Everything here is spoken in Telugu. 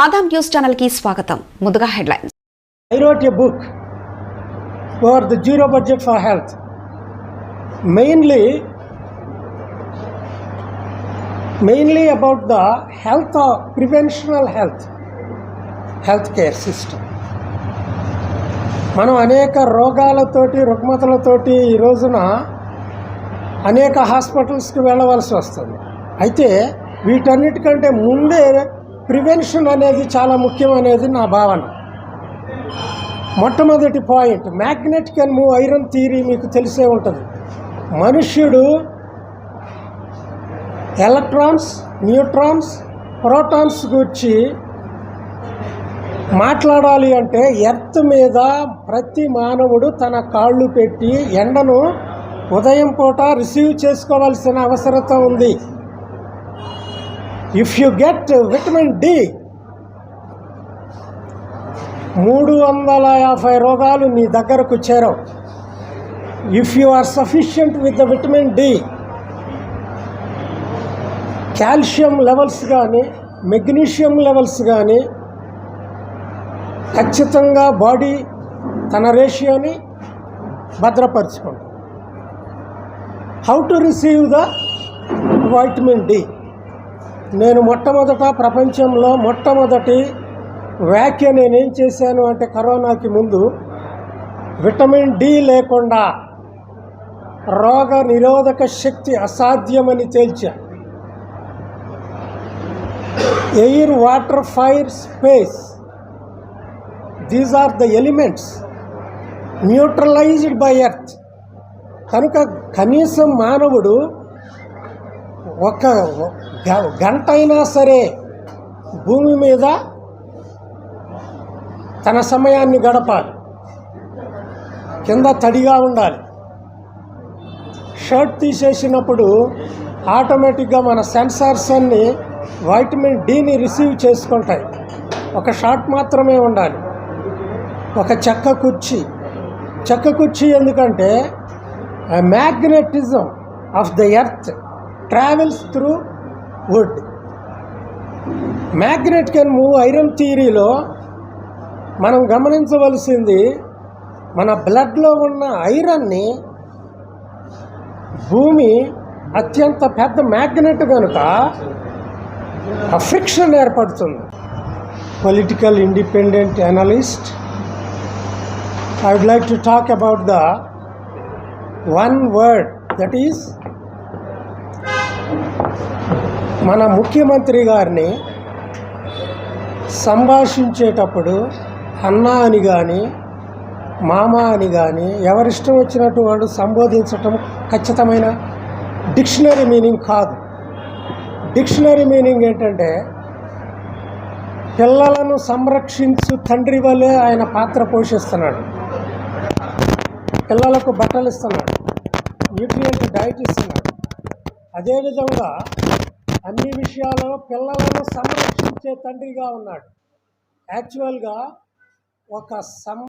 ఆదాం న్యూస్ ఛానల్ స్వాగతం. ముందుగా headlines. I book for the zero budget for health mainly mainly about the health preventional health health care system మనం అనేక రోగాలతోటి రుగ్మతలతోటి ఈ రోజున అనేక హాస్పిటల్స్కి వెళ్ళవలసి వస్తుంది. అయితే వీటన్నిటికంటే ముందే ప్రివెన్షన్ అనేది చాలా ముఖ్యమైనది నా భావన. మొట్టమొదటి point magnet can move iron theory మీకు తెలిసే ఉంటుంది. మనుష్యుడు ఎలక్ట్రాన్స్ న్యూట్రాన్స్ ప్రోటాన్స్ గురించి మాట్లాడాలి అంటే ఎర్త్ మీద ప్రతి మానవుడు తన కాళ్ళు పెట్టి ఎండను ఉదయం పూట రిసీవ్ చేసుకోవాల్సిన అవసరత ఉంది. If you get vitamin D మూడు వందల యాభై రోగాలు నీ దగ్గరకు చేరవు. If you are sufficient with the vitamin D calcium levels కానీ మెగ్నీషియం లెవెల్స్ కానీ ఖచ్చితంగా బాడీ తన రేషియోని భద్రపరచుకోండి how to receive the vitamin D నేను మొట్టమొదట ప్రపంచంలో మొట్టమొదటి వ్యాఖ్య నేనేం చేశాను అంటే కరోనాకి ముందు విటమిన్ డి లేకుండా రోగ నిరోధక శక్తి అసాధ్యమని తేల్చా. Air water fire space. These are the elements neutralized by earth. కనుక కనీసం మానవుడు ఒక గంట అయినా సరే భూమి మీద తన సమయాన్ని గడపాలి. కింద తడిగా ఉండాలి. షర్ట్ తీసేసినప్పుడు ఆటోమేటిక్గా మన సెన్సార్స్ అన్ని వైటమిన్ డిని రిసీవ్ చేసుకుంటాయి. ఒక షార్ట్ మాత్రమే ఉండాలి. ఒక చెక్క కుర్చీ. చెక్క కుర్చీ ఎందుకంటే magnetism of the earth travels through wood magnet can move iron థియరీలో మనం గమనించవలసింది మన బ్లడ్లో ఉన్న ఐరన్ని భూమి అత్యంత పెద్ద మ్యాగ్నెట్ కనుక ఆ ఫ్రిక్షన్ ఏర్పడుతుంది. Political independent analyst I would like to talk about the one word that is మన ముఖ్యమంత్రి గారిని సంభాషించేటప్పుడు అన్న అని కానీ మామ అని కానీ ఎవరిష్టం వచ్చినట్టు వాడు సంబోధించటం ఖచ్చితమైన డిక్షనరీ మీనింగ్ కాదు. డిక్షనరీ మీనింగ్ ఏంటంటే పిల్లలను సంరక్షించు తండ్రి వల్లే ఆయన పాత్ర పోషిస్తున్నాడు. పిల్లలకు బట్టలు ఇస్తున్నాడు. న్యూట్రియంట్ డైట్ ఇస్తున్నాడు. అదేవిధంగా అన్ని విషయాలలో పిల్లలను సంరక్షించే తండ్రిగా ఉన్నాడు. యాక్చువల్గా ఒక సం